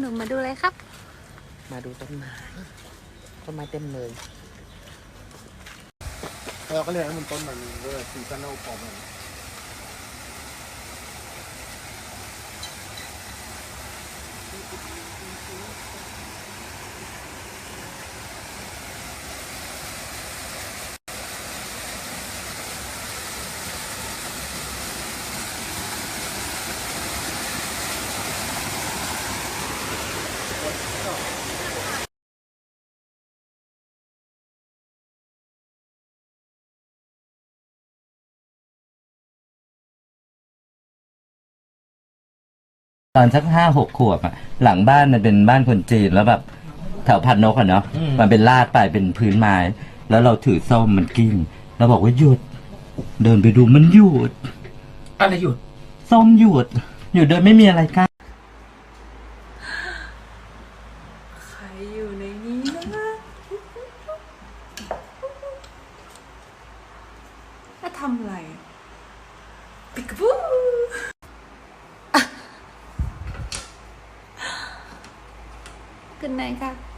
หนูมาดูเลยครับ มาดูต้นไม้ต้นไม้เต็มเลยเราก็เรียกให้มันต้นมันด้วยซีซันอลฟอร์มมัน ตอนสักห้าหกขวบอะหลังบ้านมันเป็นบ้านคนจีนแล้วแบบแถวพันนกอะเนาะมันเป็นลาดไปเป็นพื้นไม้ แล้วเราถือส้มมันกิ้งแล้วบอกว่าหยุด เดินไปดูมันหยุด อะไรหยุด ส้มหยุดหยุดโดยไม่มีอะไรกั้นใครอยู่ในนี้นะจะทำอะไรปิกาบู กุนไหนค่ะ